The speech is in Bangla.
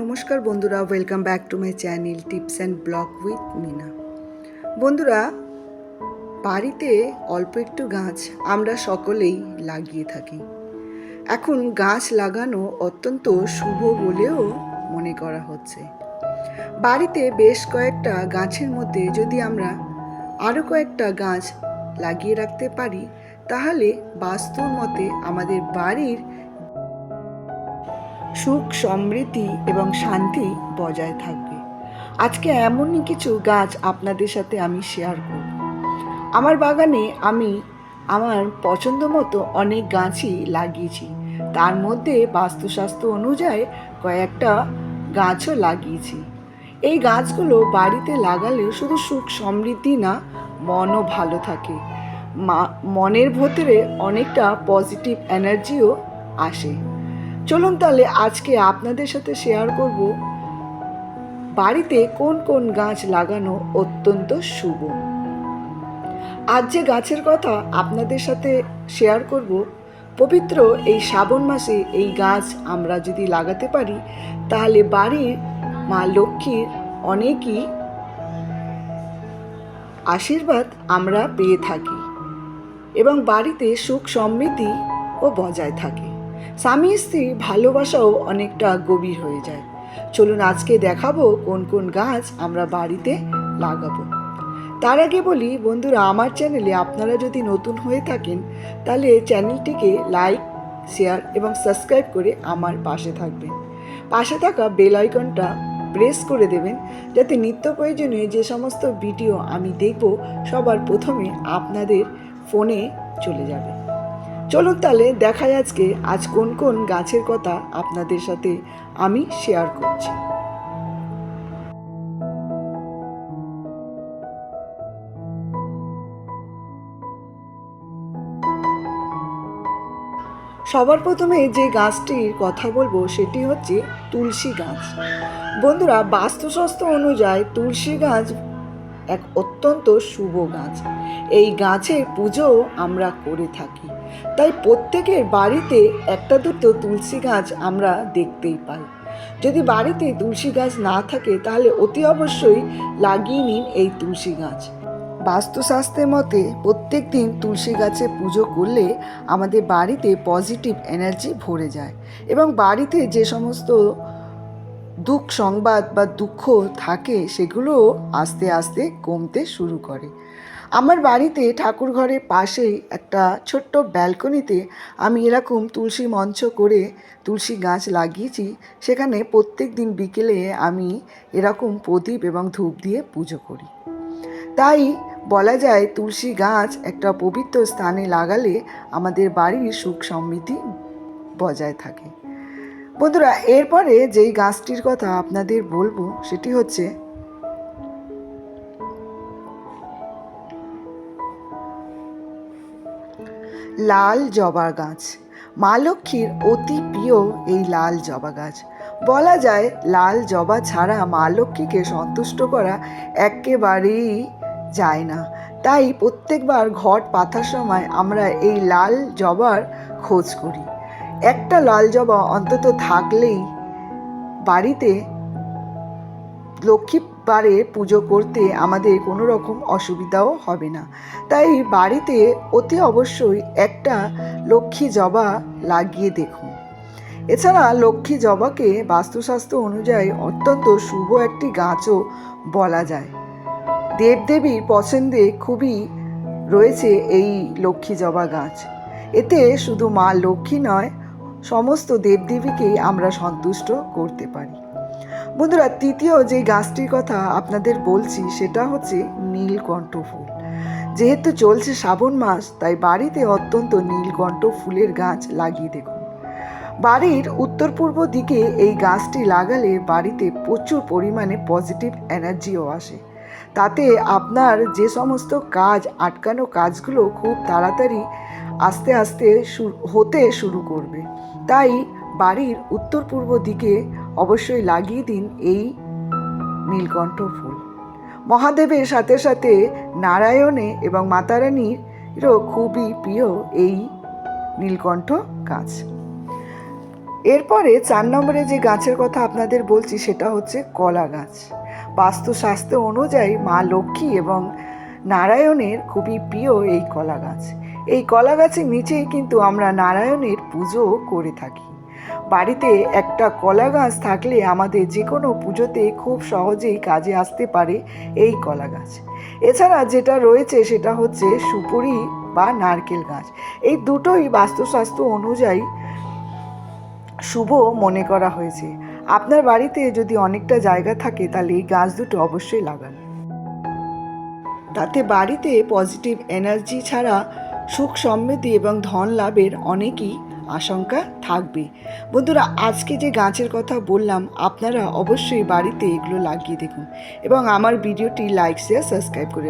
নমস্কার বন্ধুরা welcome back to my channel tips and blog with Mina বন্ধুরা, বাড়িতে অল্প একটু গাছ আমরা সকলেই লাগিয়ে থাকি। এখন গাছ লাগানো অত্যন্ত শুভ বলেও মনে করা হচ্ছে। বাড়িতে বেশ কয়েকটা গাছের মধ্যে যদি আমরা আরও কয়েকটা গাছ লাগিয়ে রাখতে পারি, তাহলে বাস্তব মতে আমাদের বাড়ির সুখ, সমৃদ্ধি এবং শান্তি বজায় থাকবে। আজকে এমনই কিছু গাছ আপনাদের সাথে আমি শেয়ার করব। আমার বাগানে আমি আমার পছন্দ মতো অনেক গাছই লাগিয়েছি। তার মধ্যে বাস্তুশাস্ত্র অনুযায়ী কয়েকটা গাছও লাগিয়েছি। এই গাছগুলো বাড়িতে লাগালে শুধু সুখ, সমৃদ্ধি না, মনও ভালো থাকে। মা- মনের ভেতরে অনেকটা পজিটিভ এনার্জিও আসে। চলুন তাহলে আজকে আপনাদের সাথে শেয়ার করব, বাড়িতে কোন কোন গাছ লাগানো অত্যন্ত শুভ? আজ যে গাছের কথা আপনাদের সাথে শেয়ার করব, পবিত্র এই শ্রাবণ মাসে এই গাছ আমরা যদি লাগাতে পারি, তাহলে বাড়ির মা লক্ষ্মীর অনেকই আশীর্বাদ আমরা পেয়ে থাকি এবং বাড়িতে সুখ সমৃদ্ধি ও বজায় থাকে। স্বামী স্ত্রী ভালোবাসাও অনেকটা গভীর হয়ে যায়। চলুন আজকে দেখাবো কোন কোন গাছ আমরা বাড়িতে লাগাবো। তার আগে বলি, বন্ধুরা, আমার চ্যানেলে আপনারা যদি নতুন হয়ে থাকেন, তাহলে চ্যানেলটিকে লাইক, শেয়ার এবং সাবস্ক্রাইব করে আমার পাশে থাকবেন। পাশে থাকা বেল আইকনটা প্রেস করে দেবেন, যাতে নিত্য প্রয়োজনীয় যে সমস্ত ভিডিও আমি দেখব, সবার প্রথমে আপনাদের ফোনে চলে যাবে। চলুন তাহলে দেখাই আজকে আজ কোন কোন গাছের কথা আপনাদের সাথে আমি শেয়ার করছি। সবার প্রথমে যে গাছটির কথা বলব সেটি হচ্ছে তুলসী গাছ। বন্ধুরা, বাস্তুশাস্ত্র অনুযায়ী তুলসী গাছ এক অত্যন্ত শুভ গাছ। এই গাছের পুজো আমরা করে থাকি। তাই প্রত্যেকের বাড়িতে একটা দুটো তুলসী গাছ আমরা দেখতেই পাই। যদি বাড়িতে তুলসী গাছ না থাকে, তাহলে অতি অবশ্যই লাগিয়ে নিন এই তুলসী গাছ। বাস্তুশাস্ত্রের মতে, প্রত্যেক দিন তুলসী গাছে পুজো করলে আমাদের বাড়িতে পজিটিভ এনার্জি ভরে যায় এবং বাড়িতে যে সমস্ত দুঃখ সংবাদ বা দুঃখ থাকে, সেগুলো আস্তে আস্তে কমতে শুরু করে। আমার বাড়িতে ঠাকুর ঘরের পাশেই একটা ছোট্ট ব্যালকনিতে আমি এরকম তুলসী মঞ্চ করে তুলসী গাছ লাগিয়েছি। সেখানে প্রত্যেক দিন বিকেলে আমি এরকম প্রদীপ এবং ধূপ দিয়ে পুজো করি। তাই বলা যায় তুলসী গাছ একটা পবিত্র স্থানে লাগালে আমাদের বাড়ির সুখ সমৃদ্ধি বজায় থাকে। বন্ধুরা, এরপরে যেই গাছটির কথা আপনাদের বলব, সেটি হচ্ছে লাল জবা গাছ। মা লক্ষ্মীর অতি প্রিয় এই লাল জবা গাছ। বলা যায়, লাল জবা ছাড়া মা লক্ষ্মীকে সন্তুষ্ট করা একেবারেই যায় না। তাই প্রত্যেকবার ঘট পাতার সময় আমরা এই লাল জবার খোঁজ করি। একটা লাল জবা অন্তত থাকলেই বাড়িতে লক্ষ্মীবারে পুজো করতে আমাদের কোনো রকম অসুবিধাও হবে না। তাই বাড়িতে অতি অবশ্যই একটা লক্ষ্মী জবা লাগিয়ে দেখুন। এছাড়া লক্ষ্মী জবাকে বাস্তুশাস্ত্র অনুযায়ী অত্যন্ত শুভ একটি গাছও বলা যায়। দেবদেবীর পছন্দে খুবই রয়েছে এই লক্ষ্মী জবা গাছ। এতে শুধু মা লক্ষ্মী নয় সমস্ত দেবদেবীকেই আমরা সন্তুষ্ট করতে পারি। বন্ধুরা, তৃতীয় যে গাছটির কথা আপনাদের বলছি, সেটা হচ্ছে নীলকণ্ঠ ফুল। যেহেতু চলছে শ্রাবণ মাস, তাই বাড়িতে অত্যন্ত নীলকণ্ঠ ফুলের গাছ লাগিয়ে দেখুন। বাড়ির উত্তর পূর্ব দিকে এই গাছটি লাগালে বাড়িতে প্রচুর পরিমাণে পজিটিভ এনার্জিও আসে। তাতে আপনার যে সমস্ত কাজ, আটকানো কাজগুলো খুব তাড়াতাড়ি আস্তে আস্তে হতে শুরু করবে। তাই বাড়ির উত্তর পূর্ব দিকে অবশ্যই লাগিয়ে দিন এই নীলকণ্ঠ ফুল। মহাদেবের সাথে সাথে নারায়ণে এবং মাতারানীরও খুবই প্রিয় এই নীলকণ্ঠ গাছ। এরপরে চার নম্বরে যে গাছের কথা আপনাদের বলছি সেটা হচ্ছে কলা গাছ। বাস্তুশাস্ত্র অনুযায়ী মা লক্ষ্মী এবং নারায়ণের খুবই প্রিয় এই কলা গাছ। এই কলা গাছের নিচেই কিন্তু আমরা নারায়ণের পুজো করে থাকি। বাড়িতে একটা কলা গাছ থাকলে আমাদের যে কোনো পুজোতে খুব সহজেই কাজে আসতে পারে এই কলা গাছ এছাড়া যেটা রয়েছে সেটা হচ্ছে সুপুরি বা নারকেল গাছ। এই দুটোই বাস্তুশাস্ত্র অনুযায়ী শুভ মনে করা হয়েছে। আপনার বাড়িতে যদি অনেকটা জায়গা থাকে তাহলে এই গাছ দুটো অবশ্যই লাগান। তাতে বাড়িতে পজিটিভ এনার্জি ছাড়া সুখ সমৃদ্ধি এবং ধন লাভের অনেকই আশঙ্কা থাকবে। বন্ধুরা, আজকে যে গাছের কথা বললাম, আপনারা অবশ্যই বাড়িতে এগুলো লাগিয়ে দেখুন এবং আমার ভিডিওটি লাইক শেয়ার সাবস্ক্রাইব করে